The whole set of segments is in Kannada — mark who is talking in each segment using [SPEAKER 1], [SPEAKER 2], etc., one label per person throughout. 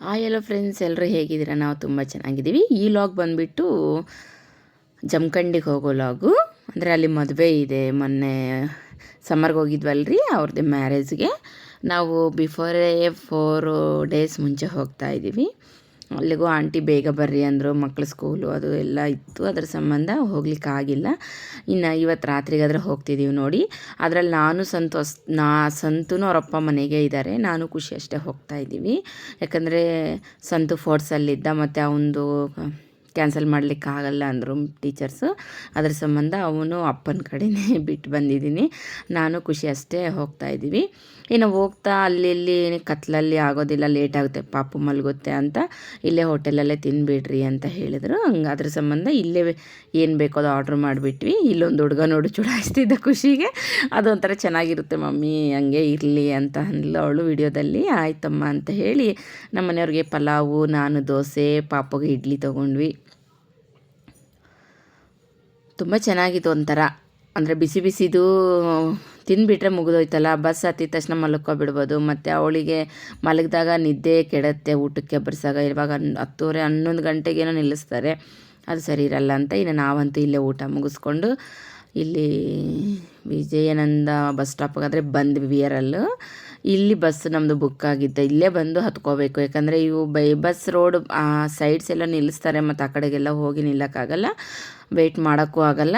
[SPEAKER 1] ಆ ಎಲ್ಲ ಫ್ರೆಂಡ್ಸ್ ಎಲ್ಲರೂ ಹೇಗಿದ್ದೀರಾ? ನಾವು ತುಂಬ ಚೆನ್ನಾಗಿದ್ದೀವಿ. ಈ ಲಾಗ್ ಬಂದುಬಿಟ್ಟು ಜಮಖಂಡಿಗೆ ಹೋಗೋ ಲಾಗು ಅಂದರೆ ಅಲ್ಲಿ ಮದುವೆ ಇದೆ. ಮೊನ್ನೆ ಸಮ್ಮರ್ಗೆ ಹೋಗಿದ್ವಲ್ರಿ ಅವ್ರದ್ದು ಮ್ಯಾರೇಜ್ಗೆ ನಾವು ಬಿಫೋರೇ ಫೋರ್ ಡೇಸ್ ಮುಂಚೆ ಹೋಗ್ತಾ ಇದ್ದೀವಿ. ಅಲ್ಲಿಗೂ ಆಂಟಿ ಬೇಗ ಬರ್ರಿ ಅಂದರು ಮಕ್ಕಳ ಸ್ಕೂಲು ಅದು ಎಲ್ಲ ಇತ್ತು. ಅದರ ಸಂಬಂಧ ಹೋಗ್ಲಿಕ್ಕೆ ಆಗಿಲ್ಲ. ಇನ್ನು ಇವತ್ತು ರಾತ್ರಿಗಾದ್ರೆ ಹೋಗ್ತಿದ್ದೀವಿ ನೋಡಿ. ಅದರಲ್ಲಿ ನಾನು ಸಂತು ನಾ ಸಂತೂ ಅವರಪ್ಪ ಮನೆಗೆ ಇದ್ದಾರೆ ನಾನು ಖುಷಿ ಅಷ್ಟೇ ಹೋಗ್ತಾ ಇದ್ದೀವಿ. ಯಾಕಂದರೆ ಸಂತು ಫೋರ್ಸಲ್ಲಿದ್ದ ಮತ್ತು ಅವನದು ಕ್ಯಾನ್ಸಲ್ ಮಾಡ್ಲಿಕ್ಕೆ ಆಗಲ್ಲ ಅಂದರು ಟೀಚರ್ಸು. ಅದ್ರ ಸಂಬಂಧ ಅವನು ಅಪ್ಪನ ಕಡೆನೇ ಬಿಟ್ಟು ಬಂದಿದ್ದೀನಿ. ನಾನು ಖುಷಿ ಅಷ್ಟೇ ಹೋಗ್ತಾ ಇದ್ದೀವಿ. ಇನ್ನು ಹೋಗ್ತಾ ಅಲ್ಲಿ ಇಲ್ಲಿ ಕತ್ಲಲ್ಲಿ ಆಗೋದಿಲ್ಲ, ಲೇಟ್ ಆಗುತ್ತೆ, ಪಾಪು ಮಲಗುತ್ತೆ ಅಂತ ಇಲ್ಲೇ ಹೋಟೆಲಲ್ಲೇ ತಿನ್ಬಿಡ್ರಿ ಅಂತ ಹೇಳಿದರು. ಹಂಗೆ ಅದ್ರ ಸಂಬಂಧ ಇಲ್ಲೇ ಏನು ಬೇಕೋ ಅದು ಆರ್ಡ್ರ್ ಮಾಡಿಬಿಟ್ವಿ. ಇಲ್ಲೊಂದು ಹುಡುಗ ನೋಡಿ ಚುಡಾಯಿಸ್ತಿದ್ದ ಖುಷಿಗೆ. ಅದೊಂಥರ ಚೆನ್ನಾಗಿರುತ್ತೆ ಮಮ್ಮಿ, ಹಂಗೆ ಇರಲಿ ಅಂತ ಅಂದ್ಲು ಅವಳು ವಿಡಿಯೋದಲ್ಲಿ. ಆಯ್ತಮ್ಮ ಅಂತ ಹೇಳಿ ನಮ್ಮ ಮನೆಯವ್ರಿಗೆ ಪಲಾವು, ನಾನು ದೋಸೆ, ಪಾಪಗೆ ಇಡ್ಲಿ ತೊಗೊಂಡ್ವಿ. ತುಂಬ ಚೆನ್ನಾಗಿತ್ತು ಒಂಥರ. ಅಂದರೆ ಬಿಸಿ ಬಿಸಿದು ತಿಂದುಬಿಟ್ರೆ ಮುಗಿದೋಯ್ತಲ್ಲ, ಬಸ್ ಹತ್ತಿದ ತಕ್ಷಣ ಮಲ್ಕೊಬಿಡ್ಬೋದು ಮತ್ತು ಅವಳಿಗೆ ಮಲಗಿದಾಗ ನಿದ್ದೆ ಕೆಡತ್ತೆ ಊಟಕ್ಕೆ ಬರ್ಸಾಗ. ಇವಾಗ ಹತ್ತುವರೆ ಹನ್ನೊಂದು ಗಂಟೆಗೇನೋ ನಿಲ್ಲಿಸ್ತಾರೆ. ಅದು ಸರಿ ಇರಲ್ಲ ಅಂತ ಇನ್ನು ನಾವಂತೂ ಇಲ್ಲೇ ಊಟ ಮುಗಿಸ್ಕೊಂಡು ಇಲ್ಲಿ ವಿಜಯಾನಂದ ಬಸ್ ಸ್ಟಾಪ್ಗಾದರೆ ಬಂದ್ವಿ ವಿಯರಲ್ಲು ಇಲ್ಲಿ ಬಸ್ ನಮ್ಮದು ಬುಕ್ ಆಗಿದ್ದೆ. ಇಲ್ಲೇ ಬಂದು ಹತ್ಕೋಬೇಕು. ಯಾಕಂದರೆ ಇವು ಬೈ ಬಸ್ ರೋಡ್ ಸೈಡ್ಸ್ ಎಲ್ಲ ನಿಲ್ಲಿಸ್ತಾರೆ ಮತ್ತು ಆ ಕಡೆಗೆಲ್ಲ ಹೋಗಿ ನಿಲ್ಲಕ್ಕಾಗಲ್ಲ. ವೆಯ್ಟ್ ಮಾಡೋಕ್ಕೂ ಆಗಲ್ಲ.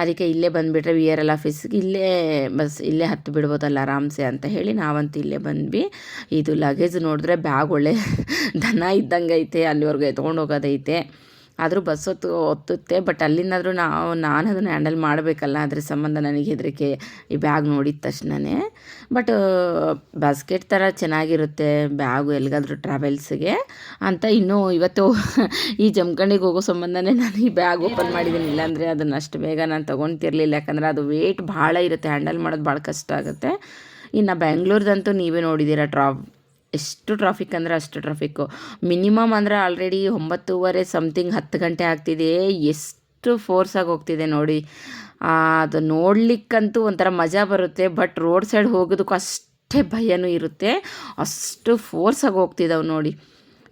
[SPEAKER 1] ಅದಕ್ಕೆ ಇಲ್ಲೇ ಬಂದುಬಿಟ್ರೆ ವಿ ಆರ್ ಎಲ್ ಆಫೀಸ್ಗೆ ಇಲ್ಲೇ ಬಸ್, ಇಲ್ಲೇ ಹತ್ತು ಬಿಡ್ಬೋದಲ್ಲ ಆರಾಮ್ಸೆ ಅಂತ ಹೇಳಿ ನಾವಂತೂ ಇಲ್ಲೇ ಬಂದ್ವಿ. ಇದು ಲಗೇಜ್ ನೋಡಿದ್ರೆ ಬ್ಯಾಗ್ ಒಳ್ಳೆ ದನ ಇದ್ದಂಗೆ ಐತೆ ಅಲ್ಲಿವರೆಗೂ ಎತ್ಕೊಂಡು ಹೋಗೋದೈತೆ. ಆದರೂ ಬಸ್ ಹೊತ್ತು, ಒತ್ತುತ್ತೆ. ಬಟ್ ಅಲ್ಲಿಂದಾದರೂ ನಾವು ನಾನು ಅದನ್ನು ಹ್ಯಾಂಡಲ್ ಮಾಡಬೇಕಲ್ಲ, ಅದ್ರ ಸಂಬಂಧ ನನಗೆ ಹೆದರಿಕೆ ಈ ಬ್ಯಾಗ್ ನೋಡಿದ ತಕ್ಷಣವೇ ಬಟ್ ಬಾಸ್ಕೆಟ್ ಥರ ಚೆನ್ನಾಗಿರುತ್ತೆ ಬ್ಯಾಗು ಎಲ್ಲಿಗಾದ್ರೂ ಟ್ರಾವೆಲ್ಸ್ಗೆ ಅಂತ ಇನ್ನೂ ಇವತ್ತು ಈ ಜಮ್ಕಂಡಿಗೆ ಹೋಗೋ ಸಂಬಂಧನೇ ನಾನು ಈ ಬ್ಯಾಗ್ ಓಪನ್ ಮಾಡಿದ್ದೀನಿ. ಇಲ್ಲಾಂದರೆ ಅದನ್ನು ಅಷ್ಟು ಬೇಗ ನಾನು ತೊಗೊಳ್ತಿರ್ಲಿಲ್ಲ ಯಾಕಂದರೆ ಅದು ವೇಟ್ ಭಾಳ ಇರುತ್ತೆ. ಹ್ಯಾಂಡಲ್ ಮಾಡೋದು ಭಾಳ ಕಷ್ಟ ಆಗುತ್ತೆ. ಇನ್ನು ಬೆಂಗ್ಳೂರ್ದಂತೂ ನೀವೇ ನೋಡಿದ್ದೀರ ಟ್ರಾಪ್ ಎಷ್ಟು ಟ್ರಾಫಿಕ್ ಅಂದರೆ ಅಷ್ಟು ಟ್ರಾಫಿಕ್ಕು ಮಿನಿಮಮ್ ಅಂದರೆ ಆಲ್ರೆಡಿ ಒಂಬತ್ತೂವರೆ ಸಮಥಿಂಗ್ ಹತ್ತು ಗಂಟೆ ಆಗ್ತಿದೆ. ಎಷ್ಟು ಫೋರ್ಸಾಗಿ ಹೋಗ್ತಿದೆ ನೋಡಿ. ಅದು ನೋಡಲಿಕ್ಕಂತೂ ಒಂಥರ ಮಜಾ ಬರುತ್ತೆ ಬಟ್ ರೋಡ್ ಸೈಡ್ ಹೋಗೋದಕ್ಕೂ ಅಷ್ಟೇ ಭಯನೂ ಇರುತ್ತೆ. ಅಷ್ಟು ಫೋರ್ಸಾಗಿ ಹೋಗ್ತಿದ್ದಾವೆ ನೋಡಿ.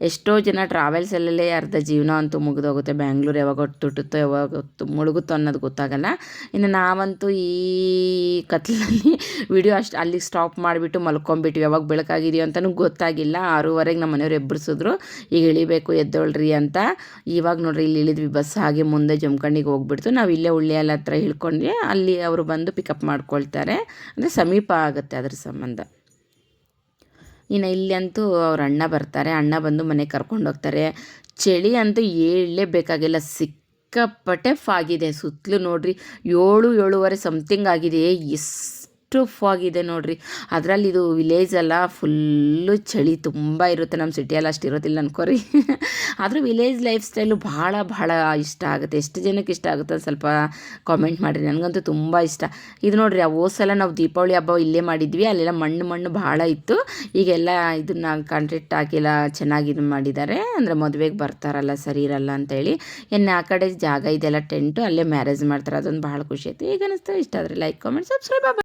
[SPEAKER 1] ಎಷ್ಟೋ ಜನ ಟ್ರಾವೆಲ್ಸಲ್ಲೇ ಅರ್ಧ ಜೀವನ ಅಂತೂ ಮುಗಿದೋಗುತ್ತೆ. ಬ್ಯಾಂಗ್ಳೂರು ಯಾವಾಗ ತುಟ್ಟುತ್ತೋ ಯಾವಾಗ ಮುಳುಗುತ್ತೋ ಅನ್ನೋದು ಗೊತ್ತಾಗಲ್ಲ. ಇನ್ನು ನಾವಂತೂ ಈ ಕತ್ಲಲ್ಲಿ ವಿಡಿಯೋ ಅಷ್ಟು ಅಲ್ಲಿಗೆ ಸ್ಟಾಪ್ ಮಾಡಿಬಿಟ್ಟು ಮಲ್ಕೊಂಬಿಟ್ವಿ. ಯಾವಾಗ ಬೆಳಕಾಗಿದೆಯೋ ಅಂತಲೂ ಗೊತ್ತಾಗಿಲ್ಲ. ಆರೂವರೆಗೆ ನಮ್ಮ ಮನೆಯವ್ರು ಎಬ್ಬರಿಸಿದ್ರು ಈಗ ಇಳಿಬೇಕು, ಎದ್ದೋಳ್ರಿ ಅಂತ. ಇವಾಗ ನೋಡ್ರಿ ಇಲ್ಲಿ ಇಳಿದ್ವಿ ಬಸ್ ಹಾಗೆ ಮುಂದೆ ಜಮ್ಕಂಡಿಗೆ ಹೋಗ್ಬಿಡ್ತು. ನಾವು ಇಲ್ಲೇ ಉಳ್ಳಿಯಲ್ಲ ಹತ್ರ ಇಳ್ಕೊಂಡ್ವಿ. ಅಲ್ಲಿ ಅವರು ಬಂದು ಪಿಕಪ್ ಮಾಡ್ಕೊಳ್ತಾರೆ. ಅಂದರೆ ಸಮೀಪ ಆಗುತ್ತೆ ಅದ್ರ ಸಂಬಂಧ. ಇನ್ನು ಇಲ್ಲಂತೂ ಅವ್ರ ಅಣ್ಣ ಬರ್ತಾರೆ. ಅಣ್ಣ ಬಂದು ಮನೆಗೆ ಕರ್ಕೊಂಡು ಹೋಗ್ತಾರೆ. ಚಳಿ ಅಂತೂ ಬೇಕಾಗಿಲ್ಲ ಸಿಕ್ಕಾಪಟ್ಟೆ ಫಾಗಿದೆ ಸುತ್ತಲೂ ನೋಡ್ರಿ, ಏಳು, ಏಳುವರೆ ಸಮಥಿಂಗ್ ಆಗಿದೆ. ಎಷ್ಟು ಫಾಗಿದೆ ನೋಡ್ರಿ. ಅದರಲ್ಲಿ ಇದು ವಿಲೇಜ್ ಅಲ್ಲ ಫುಲ್ಲು ಚಳಿ ತುಂಬ ಇರುತ್ತೆ. ನಮ್ಮ ಸಿಟಿಯಲ್ಲಿ ಅಷ್ಟು ಇರೋದಿಲ್ಲ ಅನ್ಕೋರಿ. ಆದರೂ ವಿಲೇಜ್ ಲೈಫ್ ಸ್ಟೈಲು ಭಾಳ ಭಾಳ ಇಷ್ಟ ಆಗುತ್ತೆ. ಎಷ್ಟು ಜನಕ್ಕೆ ಇಷ್ಟ ಆಗುತ್ತೆ ಸ್ವಲ್ಪ ಕಾಮೆಂಟ್ ಮಾಡಿರಿ. ನನಗಂತೂ ತುಂಬ ಇಷ್ಟ. ಇದು ನೋಡಿರಿ, ಆ ಸಲ ನಾವು ದೀಪಾವಳಿ ಹಬ್ಬ ಇಲ್ಲೇ ಮಾಡಿದ್ವಿ. ಅಲ್ಲೆಲ್ಲ ಮಣ್ಣು ಮಣ್ಣು ಭಾಳ ಇತ್ತು. ಈಗೆಲ್ಲ ಇದನ್ನ ಕಾಂಟ್ರಾಕ್ಟ್ ಹಾಕಿಲ್ಲ ಚೆನ್ನಾಗಿ ಇದು ಮಾಡಿದ್ದಾರೆ. ಅಂದರೆ ಮದುವೆಗೆ ಬರ್ತಾರಲ್ಲ, ಸರಿ ಇರಲ್ಲ ಅಂತೇಳಿ. ಇನ್ನು ಆ ಕಡೆ ಜಾಗ ಇದೆಲ್ಲ ಟೆಂಟು, ಅಲ್ಲೇ ಮ್ಯಾರೇಜ್ ಮಾಡ್ತಾರೆ. ಅದೊಂದು ಭಾಳ ಖುಷಿ ಆಯ್ತು. ಈಗ ಅನಿಸ್ತಾ, ಇಷ್ಟ ಆದರೆ ಲೈಕ್ ಕಾಮೆಂಟ್ ಸಬ್ಸ್ಕ್ರೈಬ್